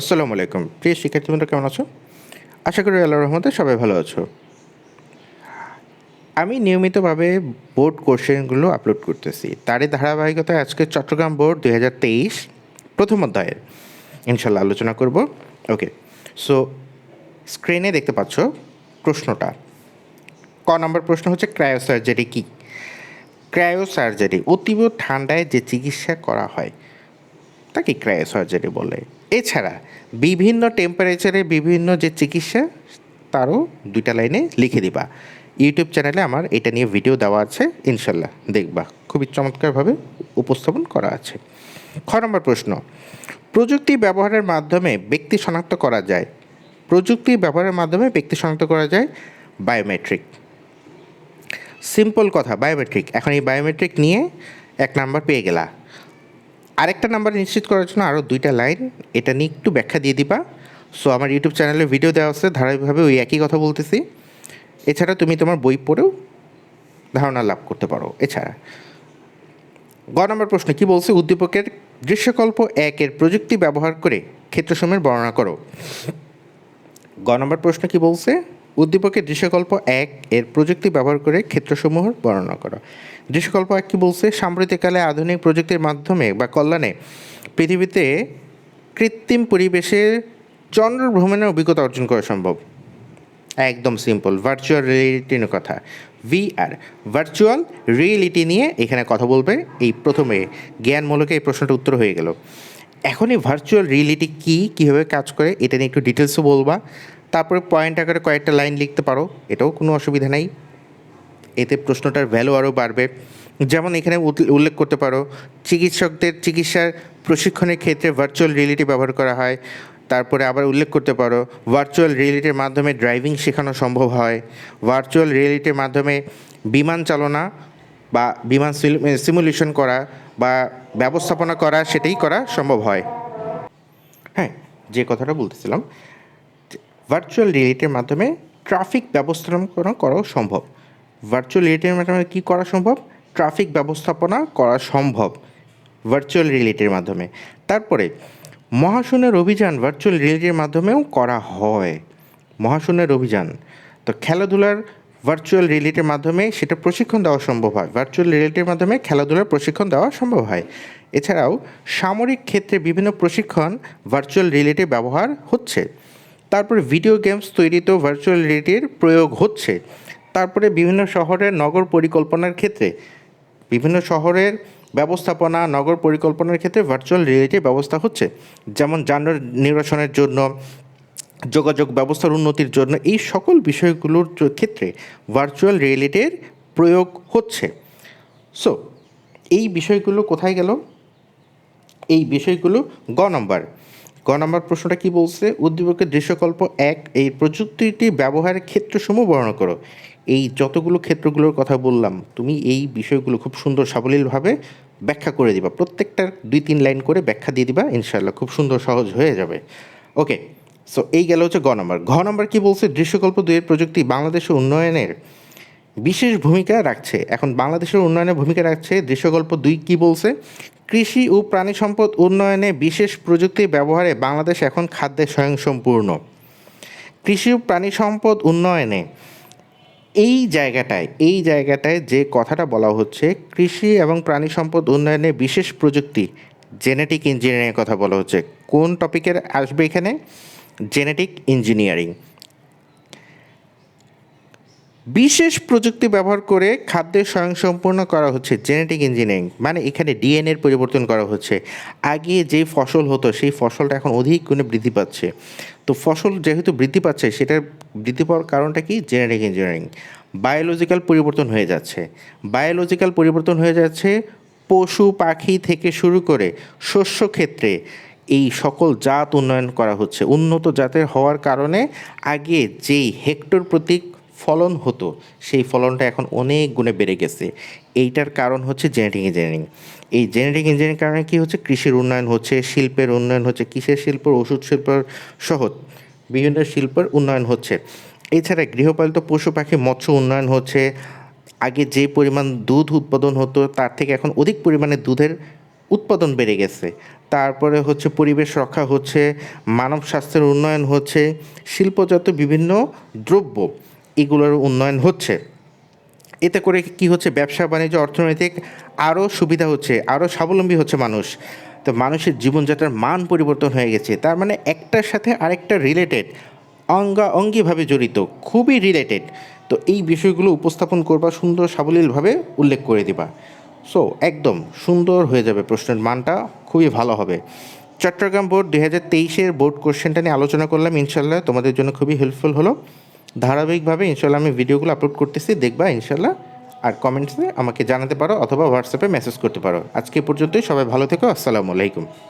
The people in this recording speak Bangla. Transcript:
আসসালামু আলাইকুম। প্রিয় শিক্ষার্থীবৃন্দ, কেমন আছো? আশা করি আল্লাহ রহমতে সবাই ভালো আছো। আমি নিয়মিতভাবে বোর্ড কোশ্চেনগুলো আপলোড করতেছি। তারই ধারাবাহিকতায় আজকে চট্টগ্রাম বোর্ড দুই হাজার তেইশ প্রথম অধ্যায়ের ইনশাল্লাহ আলোচনা করব। ওকে সো স্ক্রিনে দেখতে পাচ্ছ প্রশ্নটা। ক নম্বর প্রশ্ন হচ্ছে ক্রায়ো সার্জারি কী? ক্রায়ো সার্জারি অতীব ঠান্ডায় যে চিকিৎসা করা হয়, তাকে ক্রায়ো সার্জারি বলে। এছাড়া বিভিন্ন টেম্পারেচারে বিভিন্ন যে চিকিৎসা, তারও দুইটা লাইনে লিখে দিবা। ইউটিউব চ্যানেলে আমার এটা নিয়ে ভিডিও দেওয়া আছে, ইনশাল্লাহ দেখবা। খুবই চমৎকারভাবে উপস্থাপন করা আছে। খ নম্বর প্রশ্ন, প্রযুক্তি ব্যবহারের মাধ্যমে ব্যক্তি শনাক্ত করা যায়। প্রযুক্তি ব্যবহারের মাধ্যমে ব্যক্তি শনাক্ত করা যায় বায়োমেট্রিক সিম্পল কথা বায়োমেট্রিক এখন এই বায়োমেট্রিক নিয়ে এক নাম্বার পেয়ে গেলা। আরেকটা নাম্বার নিশ্চিত করার জন্য আরও দুইটা লাইন এটা নিয়ে একটু ব্যাখ্যা দিয়ে দিবা। সো আমার ইউটিউব চ্যানেলে ভিডিও দেওয়া আছে, ধারাবাহিকভাবে ওই একই কথা বলতেছি। এছাড়া তুমি তোমার বই পড়েও ধারণা লাভ করতে পারো। এছাড়া, গ নম্বর প্রশ্ন কি বলছে? উদ্দীপকের দৃশ্যকল্প একের প্রযুক্তি ব্যবহার করে ক্ষেত্রসমূহের বর্ণনা করো। গ নম্বর প্রশ্ন কি বলছে? উদ্দীপকের দৃশ্যকল্প এক, এর প্রযুক্তি ব্যবহার করে ক্ষেত্রসমূহ বর্ণনা করো। দৃশ্যকল্প এক কি বলছে? সাম্প্রতিককালে আধুনিক প্রযুক্তির মাধ্যমে বা কল্যাণে পৃথিবীতে কৃত্রিম পরিবেশে চন্দ্র ভ্রমণের অভিজ্ঞতা অর্জন করা সম্ভব। একদম সিম্পল ভার্চুয়াল রিয়েলিটি নিয়ে কথা। ভিআর ভার্চুয়াল রিয়েলিটি নিয়ে এখানে কথা বলবে এই প্রথমে। জ্ঞানমূলকে এই প্রশ্নটা উত্তর হয়ে গেল। এখন এই ভার্চুয়াল রিয়েলিটি কী, কীভাবে কাজ করে, এটা নিয়ে একটু ডিটেলসও বলবা। তারপরে পয়েন্ট আকারে কয়েকটা লাইন লিখতে পারো, এটাও কোনো অসুবিধা নেই। এতে প্রশ্নটার ভ্যালু আরও বাড়বে। যেমন এখানে উল্লে- উল্লেখ করতে পারো, চিকিৎসকদের চিকিৎসার প্রশিক্ষণের ক্ষেত্রে ভার্চুয়াল রিয়েলিটি ব্যবহার করা হয়। তারপরে আবার উল্লেখ করতে পারো ভার্চুয়াল রিয়েলিটির মাধ্যমে ড্রাইভিং শেখানো সম্ভব হয়। ভার্চুয়াল রিয়েলিটির মাধ্যমে বিমান চালনা বা বিমান সিমুলেশন করা বা ব্যবস্থাপনা করা, সেটাই করা সম্ভব হয়। হ্যাঁ যে কথাটা বলতেছিলাম। ভার্চুয়াল রিয়েলিটির মাধ্যমে ট্রাফিক ব্যবস্থাপনা করা সম্ভব। ভার্চুয়াল রিয়েলিটির মাধ্যমে কী করা সম্ভব? ট্রাফিক ব্যবস্থাপনা করা সম্ভব ভার্চুয়াল রিয়েলিটির মাধ্যমে। তারপরে, মহাশূন্যের অভিযান ভার্চুয়াল রিয়েলিটির মাধ্যমেও করা হয়। মহাশূন্যের অভিযান। তো খেলাধুলার ভার্চুয়াল রিয়েলিটির মাধ্যমে সেটা প্রশিক্ষণ দেওয়া সম্ভব হয়। ভার্চুয়াল রিয়েলিটির মাধ্যমে খেলাধুলার প্রশিক্ষণ দেওয়া সম্ভব হয়। এছাড়াও, সামরিক ক্ষেত্রে বিভিন্ন প্রশিক্ষণ ভার্চুয়াল রিয়েলিটির ব্যবহার হচ্ছে। তারপরে ভিডিও গেমস তৈরিতেও ভার্চুয়াল রিয়েলিটির প্রয়োগ হচ্ছে। তারপরে বিভিন্ন শহরের নগর পরিকল্পনার ক্ষেত্রে, বিভিন্ন শহরের ব্যবস্থাপনা, নগর পরিকল্পনার ক্ষেত্রে ভার্চুয়াল রিয়েলিটির ব্যবস্থা হচ্ছে। যেমন যান নিরসনের জন্য, যোগাযোগ ব্যবস্থার উন্নতির জন্য, এই সকল বিষয়গুলোর ক্ষেত্রে ভার্চুয়াল রিয়েলিটির প্রয়োগ হচ্ছে। সো এই বিষয়গুলো কোথায় গেল? এই বিষয়গুলো গ নম্বর। গ নম্বর প্রশ্নটা কি বলছে? উদ্দীপকের দৃশ্যকল্প এক, এই প্রযুক্তিটি ব্যবহারের ক্ষেত্রসমূহ বর্ণনা করো। এই যতগুলো ক্ষেত্রগুলোর কথা বললাম, তুমি এই বিষয়গুলো খুব সুন্দর সাবলীলভাবে ব্যাখ্যা করে দিবা। প্রত্যেকটার দুই তিন লাইন করে ব্যাখ্যা দিয়ে দিবা ইনশাল্লাহ খুব সুন্দর, সহজ হয়ে যাবে। ওকে সো এই গেল হচ্ছে গ নম্বর। ঘ নম্বর কি বলছে? দৃশ্যকল্প দুইয়ের প্রযুক্তি বাংলাদেশের উন্নয়নের বিশেষ ভূমিকা রাখছে। এখন বাংলাদেশের উন্নয়নে ভূমিকা রাখছে দৃশ্যকল্প দুই কি বলছে? কৃষি ও প্রাণী সম্পদ উন্নয়নে বিশেষ প্রযুক্তি ব্যবহারে বাংলাদেশ এখন খাদ্যে স্বয়ংসম্পূর্ণ। কৃষি ও প্রাণী সম্পদ উন্নয়নে এই জায়গাটায় এই জায়গাটায় যে কথাটা বলা হচ্ছে, কৃষি এবং প্রাণী সম্পদ উন্নয়নে বিশেষ প্রযুক্তি জেনেটিক ইঞ্জিনিয়ারিংয়ের কথা বলা হচ্ছে। কোন টপিকের আসবে এখানে? জেনেটিক ইঞ্জিনিয়ারিং বিশেষ প্রযুক্তি ব্যবহার করে খাদ্যে স্বয়ংসম্পূর্ণ করা হচ্ছে জেনেটিক ইঞ্জিনিয়ারিং মানে এখানে ডিএনএর পরিবর্তন করা হচ্ছে। আগে যে ফসল হতো, সেই ফসলটা এখন অধিক গুণে বৃদ্ধি পাচ্ছে। তো ফসল যেহেতু বৃদ্ধি পাচ্ছে, সেটার বৃদ্ধি পাওয়ার কারণটা কি? জেনেটিক ইঞ্জিনিয়ারিং বায়োলজিক্যাল পরিবর্তন হয়ে যাচ্ছে। বায়োলজিক্যাল পরিবর্তন হয়ে যাচ্ছে পশু, পাখি থেকে শুরু করে শস্য ক্ষেত্রে এই সকল জাত উন্নয়ন করা হচ্ছে। উন্নত জাতের হওয়ার কারণে আগে যেই হেক্টর প্রতি ফলন হতো। সেই ফলনটা এখন অনেক গুণে বেড়ে গেছে। এইটার কারণ হচ্ছে জেনেটিক ইঞ্জিনিয়ারিং এই জেনেটিক ইঞ্জিনিয়ারিং কারণে কী হচ্ছে? কৃষির উন্নয়ন হচ্ছে, শিল্পের উন্নয়ন হচ্ছে, কিসের শিল্প? ওষুধ শিল্পের সহ বিভিন্ন শিল্পের উন্নয়ন হচ্ছে। এছাড়া গৃহপালিত পশু পাখি, মৎস্য উন্নয়ন হচ্ছে। আগে যে পরিমাণ দুধ উৎপাদন হতো, তার থেকে এখন অধিক পরিমাণে দুধের উৎপাদন বেড়ে গেছে। তারপরে হচ্ছে পরিবেশ রক্ষা হচ্ছে, মানব স্বাস্থ্যের উন্নয়ন হচ্ছে, শিল্পজাত বিভিন্ন দ্রব্য এগুলোর উন্নয়ন হচ্ছে। এতে করে কি হচ্ছে? ব্যবসা, বাণিজ্য, অর্থনৈতিক আরও সুবিধা হচ্ছে আরও স্বাবলম্বী হচ্ছে মানুষ। তো মানুষের জীবনযাত্রার মান পরিবর্তন হয়ে গেছে। তার মানে একটার সাথে আরেকটা রিলেটেড অঙ্গা অঙ্গিভাবে জড়িত, খুবই রিলেটেড তো এই বিষয়গুলো উপস্থাপন করবা সুন্দর সাবলীলভাবে উল্লেখ করে দিবা। সো একদম সুন্দর হয়ে যাবে প্রশ্নের মানটা, খুবই ভালো হবে। চট্টগ্রাম বোর্ড দুই হাজার তেইশের বোর্ড কোশ্চেনটা নিয়ে আলোচনা করলাম। ইনশাল্লাহ তোমাদের জন্য খুবই হেল্পফুল হলো। ধারাবাহিকভাবে ইনশাল্লাহ আমি ভিডিওগুলো আপলোড করতেছি, দেখবা ইনশাল্লাহ। আর কমেন্টসে আমাকে জানাতে পারো অথবা হোয়াটসঅ্যাপে মেসেজ করতে পারো। আজকে পর্যন্তই, সবাই ভালো থেকো, আসসালামু আলাইকুম।